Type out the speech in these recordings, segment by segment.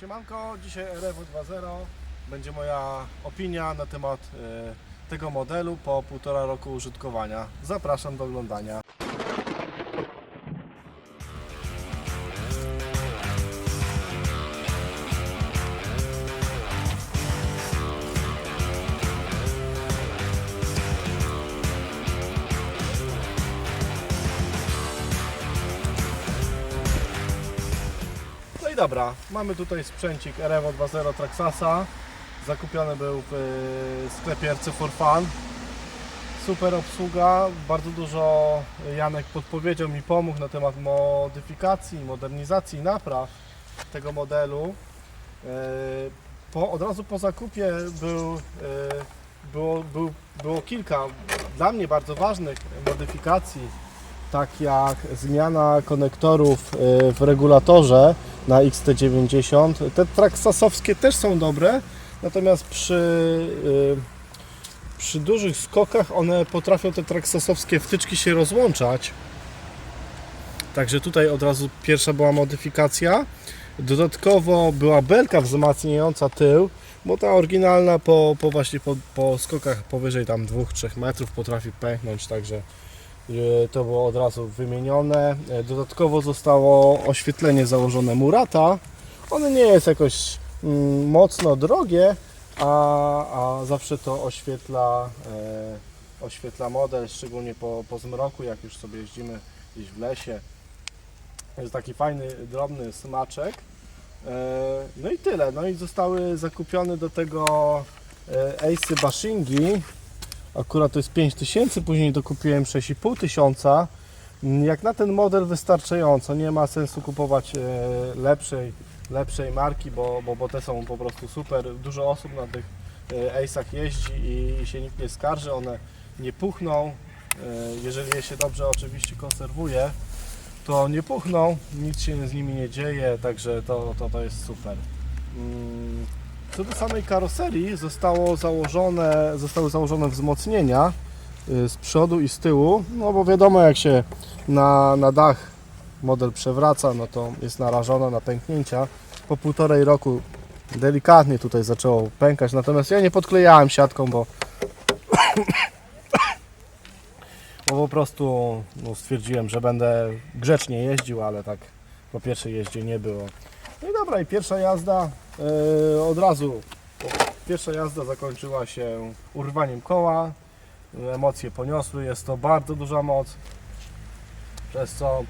Siemanko, dzisiaj RFO 2.0 będzie moja opinia na temat e, tego modelu po półtora roku użytkowania. Zapraszam do oglądania. Dobra, mamy tutaj sprzęcik RFO 2.0 Traxasa. Zakupiony był w e, sklepie RC for Fun. Super obsługa, bardzo dużo Janek podpowiedział mi, pomógł na temat modyfikacji, modernizacji, napraw tego modelu. E, Po, od razu po zakupie był, e, było, był, było kilka dla mnie bardzo ważnych modyfikacji, tak jak zmiana konektorów w regulatorze na XT90. Te traksasowskie też są dobre, natomiast przy, y, przy dużych skokach one potrafią te traksasowskie wtyczki się rozłączać. Także tutaj od razu pierwsza była modyfikacja. Dodatkowo była belka wzmacniająca tył, bo ta oryginalna po, po właśnie po, po skokach powyżej tam 2-3 metrów potrafi pęknąć, także to było od razu wymienione. E, Dodatkowo zostało oświetlenie założone Murata. Ono nie jest jakoś mm, mocno drogie, a, a zawsze to oświetla, e, oświetla model, szczególnie po, po zmroku, jak już sobie jeździmy gdzieś w lesie. Jest taki fajny, drobny smaczek. E, no i tyle. No i zostały zakupione do tego e, Ace'y Bashingi. Akurat to jest 5000, później dokupiłem 6500 tysiąca. Mm, Jak na ten model wystarczająco, nie ma sensu kupować e, lepszej, lepszej marki, bo, bo, bo te są po prostu super. Dużo osób na tych e, Ace'ach jeździ i, i się nikt nie skarży, one nie puchną. E, Jeżeli je się dobrze oczywiście konserwuje, to nie puchną, nic się z nimi nie dzieje, także to, to, to jest super. Co do samej karoserii, zostało założone, zostały założone wzmocnienia y, z przodu i z tyłu, no bo wiadomo jak się na, na dach model przewraca, no to jest narażona na pęknięcia. Po półtorej roku delikatnie tutaj zaczęło pękać, natomiast ja nie podklejałem siatką, bo bo po prostu no, stwierdziłem, że będę grzecznie jeździł, ale tak po pierwszej jeździe nie było. No i dobra, i pierwsza jazda e, od razu, pierwsza jazda zakończyła się urwaniem koła, emocje poniosły, jest to bardzo duża moc, przez co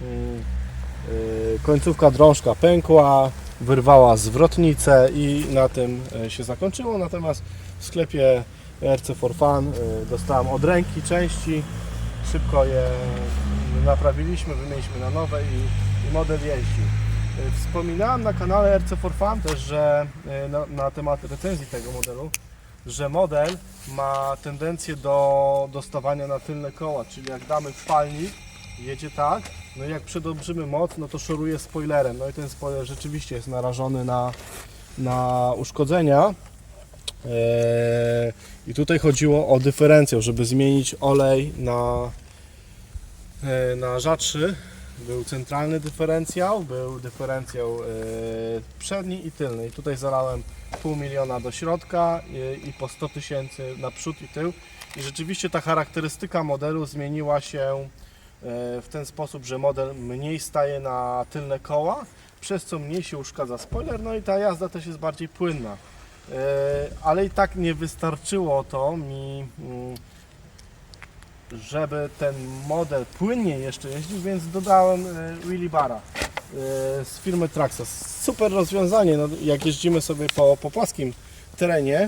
mm, e, końcówka drążka pękła, wyrwała zwrotnicę i na tym e, się zakończyło, natomiast w sklepie RC for Fun dostałem od ręki części, szybko je naprawiliśmy, wymieniliśmy na nowe i, i model jeździ. Y, Wspominałem na kanale RC for Fun też, że y, na, na temat recenzji tego modelu, że model ma tendencję do dostawania na tylne koła, czyli jak damy palnik, jedzie tak, no i jak przedobrzymy moc, no to szoruje spoilerem, no i ten spoiler rzeczywiście jest narażony na, na uszkodzenia. Eee, I tutaj chodziło o dyferencjał, żeby zmienić olej na, e, na rzadszy. Był centralny dyferencjał, był dyferencjał e, przedni i tylny. I tutaj zalałem pół miliona do środka i, i po 100 tysięcy na przód i tył. I rzeczywiście ta charakterystyka modelu zmieniła się e, w ten sposób, że model mniej staje na tylne koła, przez co mniej się uszkadza spoiler, no i ta jazda też jest bardziej płynna. E, ale i tak nie wystarczyło to mi, mm, żeby ten model płynnie jeszcze jeździł, więc dodałem e, Willy Bara e, z firmy Traxxas. Super rozwiązanie, no, jak jeździmy sobie po, po płaskim terenie.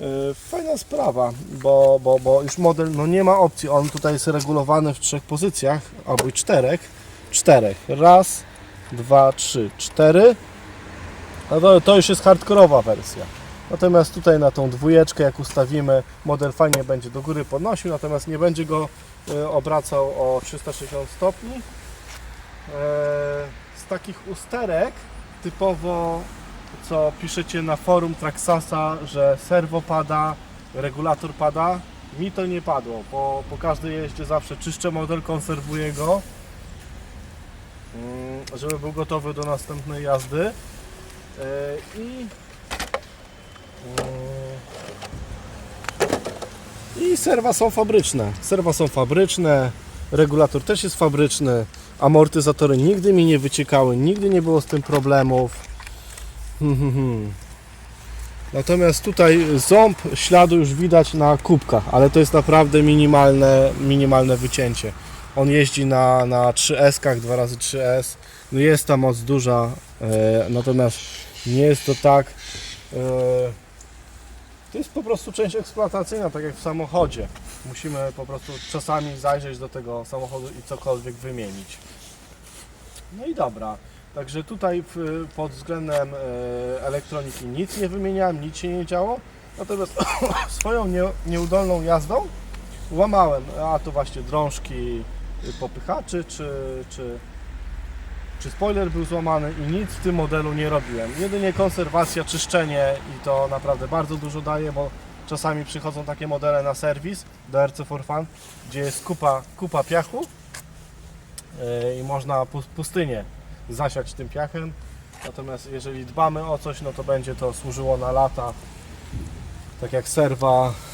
e, Fajna sprawa, bo, bo, bo już model no nie ma opcji. On tutaj jest regulowany w trzech pozycjach, albo czterech. Czterech. Raz, dwa, trzy, cztery. No to, to już jest hardkorowa wersja. Natomiast tutaj na tą dwójeczkę jak ustawimy, model fajnie będzie do góry podnosił, natomiast nie będzie go e, obracał o 360 stopni. E, Z takich usterek typowo co piszecie na forum Traxasa, że serwo pada, regulator pada, mi to nie padło. Po, po każdej jeździe zawsze czyszczę model, konserwuję go, mm, żeby był gotowy do następnej jazdy. E, I i serwa są fabryczne. Serwa są fabryczne, regulator też jest fabryczny, amortyzatory nigdy mi nie wyciekały, nigdy nie było z tym problemów. Hmm, hmm, hmm. Natomiast tutaj ząb śladu już widać na kubkach, ale to jest naprawdę minimalne, minimalne wycięcie. On jeździ na, na 3S-kach, 2x3S. No jest ta moc duża, e, natomiast nie jest to tak. E, to jest po prostu część eksploatacyjna, tak jak w samochodzie. Musimy po prostu czasami zajrzeć do tego samochodu i cokolwiek wymienić. No i dobra. Także tutaj pod względem e, elektroniki nic nie wymieniałem, nic się nie działo. Natomiast swoją nie, nieudolną jazdą łamałem, a to właśnie drążki popychaczy, czy, czy, czy spoiler był złamany i nic w tym modelu nie robiłem. Jedynie konserwacja, czyszczenie i to naprawdę bardzo dużo daje, bo czasami przychodzą takie modele na serwis do RC for Fun, gdzie jest kupa, kupa piachu yy, i można pus- pustynię zasiać tym piachem. Natomiast jeżeli dbamy o coś, no to będzie to służyło na lata. Tak jak serwa e,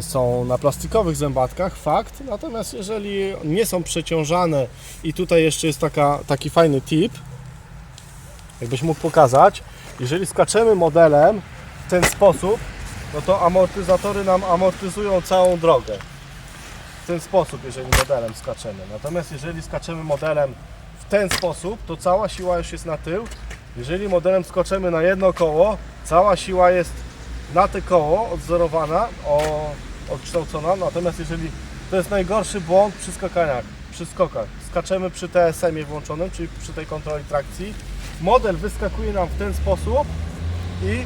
są na plastikowych zębatkach, fakt. Natomiast jeżeli nie są przeciążane i tutaj jeszcze jest taka, taki fajny tip, jakbyś mógł pokazać, jeżeli skaczemy modelem w ten sposób, no to amortyzatory nam amortyzują całą drogę. W ten sposób, jeżeli modelem skaczemy. Natomiast jeżeli skaczemy modelem w ten sposób, to cała siła już jest na tył. Jeżeli modelem skoczymy na jedno koło, cała siła jest na te koło odzorowana, o, odkształcona. Natomiast jeżeli to jest najgorszy błąd przy skakaniach, przy skokach. Skaczemy przy TSM-ie włączonym, czyli przy tej kontroli trakcji. Model wyskakuje nam w ten sposób i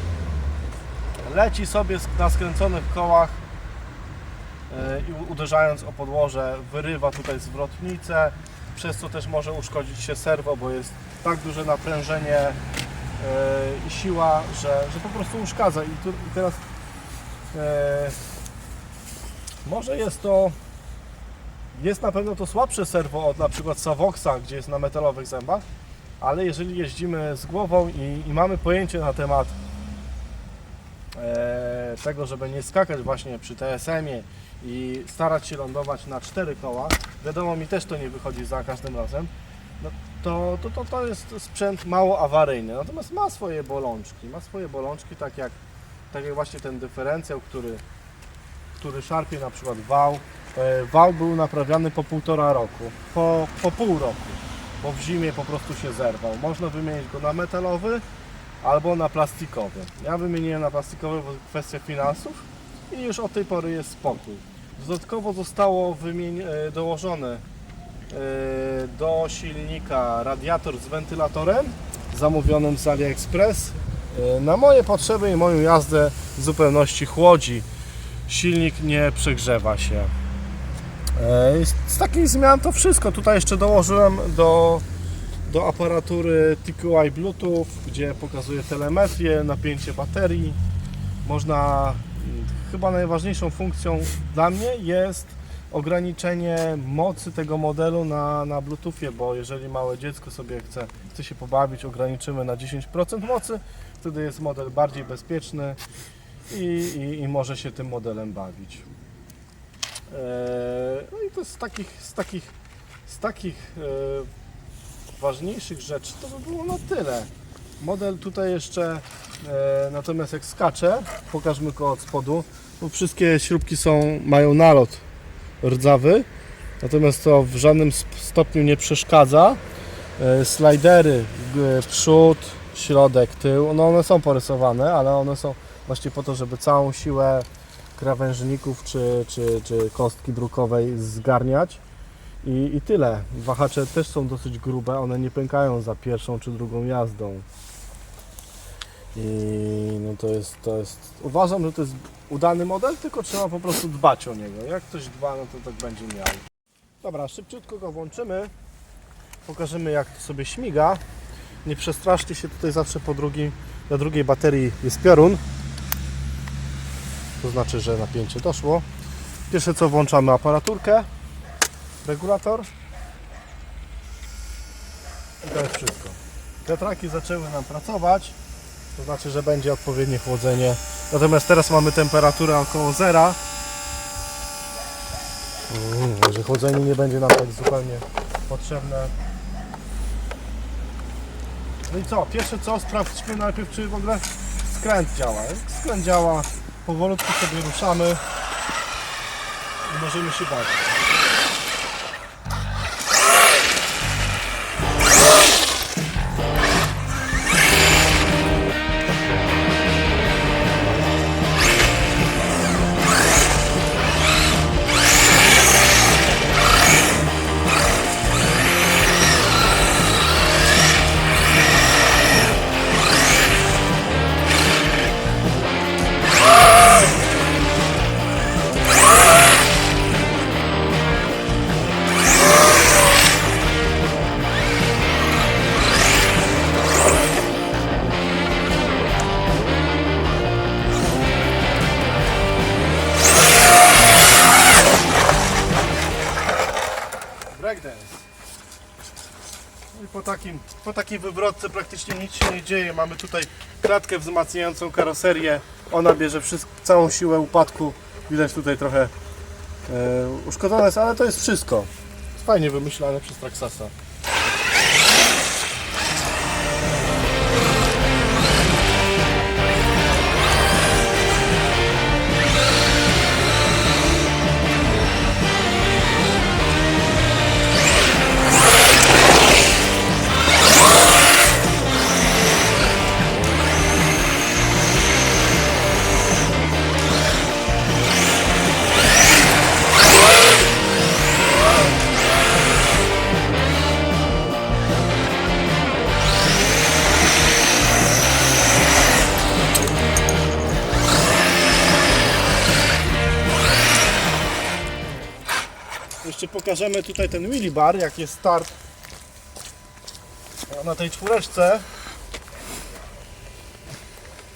leci sobie na skręconych kołach e, i uderzając o podłoże wyrywa tutaj zwrotnicę, przez co też może uszkodzić się serwo, bo jest tak duże naprężenie i siła, że, że po prostu uszkadza. I, tu, i teraz e, może jest to jest na pewno to słabsze serwo od na przykład Savoxa, gdzie jest na metalowych zębach, ale jeżeli jeździmy z głową i, i mamy pojęcie na temat e, tego, żeby nie skakać właśnie przy TSM-ie i starać się lądować na cztery koła, wiadomo mi też to nie wychodzi za każdym razem, no to, to, to, to jest sprzęt mało awaryjny, natomiast ma swoje bolączki, ma swoje bolączki, tak jak, tak jak właśnie ten dyferencjał, który, który szarpie na przykład wał, E, wał był naprawiany po półtora roku, po, po pół roku, bo w zimie po prostu się zerwał. Można wymienić go na metalowy albo na plastikowy. Ja wymieniłem na plastikowy, bo kwestia finansów i już od tej pory jest spokój. Dodatkowo zostało e, dołożone do silnika radiator z wentylatorem zamówionym z AliExpress. E, Na moje potrzeby i moją jazdę w zupełności chłodzi. Silnik nie przegrzewa się. E, Z z takich zmian to wszystko. Tutaj jeszcze dołożyłem do, do aparatury TQI Bluetooth, gdzie pokazuje telemetrię, napięcie baterii. Można, mm, chyba najważniejszą funkcją dla mnie jest ograniczenie mocy tego modelu na, na Bluetoothie, bo jeżeli małe dziecko sobie chce, chce się pobawić, ograniczymy na 10% mocy, wtedy jest model bardziej bezpieczny i, i, i może się tym modelem bawić. Eee, No i to z takich, z takich, z takich e, ważniejszych rzeczy to by było na tyle. Model tutaj jeszcze, e, natomiast jak skacze, pokażmy go od spodu, bo wszystkie śrubki są, mają nalot rdzawy, natomiast to w żadnym stopniu nie przeszkadza. E, Slidery, przód, środek, tył, no one są porysowane, ale one są właśnie po to, żeby całą siłę krawężników czy, czy, czy kostki brukowej zgarniać. I, I tyle. Wahacze też są dosyć grube, one nie pękają za pierwszą czy drugą jazdą. I no to jest, to jest. Uważam, że to jest udany model, tylko trzeba po prostu dbać o niego. Jak ktoś dba, no to tak będzie miał. Dobra, szybciutko go włączymy. Pokażemy jak to sobie śmiga. Nie przestraszcie się tutaj zawsze po drugim, na drugiej baterii jest piorun. To znaczy, że napięcie doszło. Pierwsze co włączamy aparaturkę, regulator. I to jest wszystko. Wiatraki zaczęły nam pracować, to znaczy, że będzie odpowiednie chłodzenie. Natomiast teraz mamy temperaturę około zera. Mm, że chłodzenie nie będzie nam tak zupełnie potrzebne. No i co? Pierwsze co? Sprawdźmy najpierw, czy w ogóle skręt działa. Skręt działa, powolutku sobie ruszamy i możemy się bawić. Takim, po takiej wywrotce praktycznie nic się nie dzieje. Mamy tutaj klatkę wzmacniającą karoserię. Ona bierze wszystko, całą siłę upadku. Widać tutaj trochę e, uszkodzone jest, ale to jest wszystko. Fajnie wymyślane przez Traxasa. Pokażemy tutaj ten wheelie bar, jak jest start na tej czwóreczce.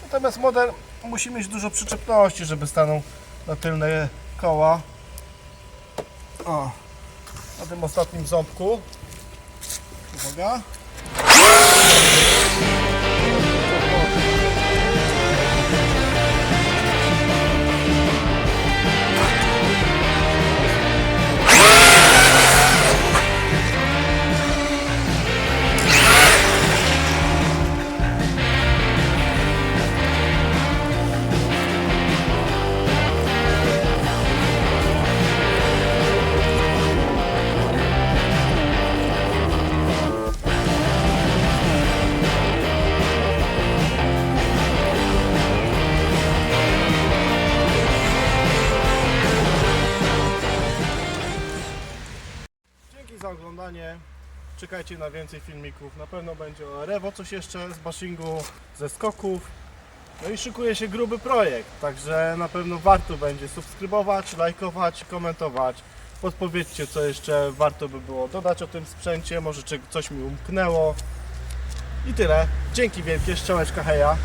Natomiast model musi mieć dużo przyczepności, żeby stanął na tylne koła. O, na tym ostatnim ząbku. Uwaga. Za oglądanie. Czekajcie na więcej filmików. Na pewno będzie o Rewo coś jeszcze z bashingu, ze skoków. No i szykuje się gruby projekt, także na pewno warto będzie subskrybować, lajkować, komentować. Podpowiedzcie co jeszcze warto by było dodać o tym sprzęcie, może coś mi umknęło. I tyle. Dzięki wielkie, szczałeczka heja.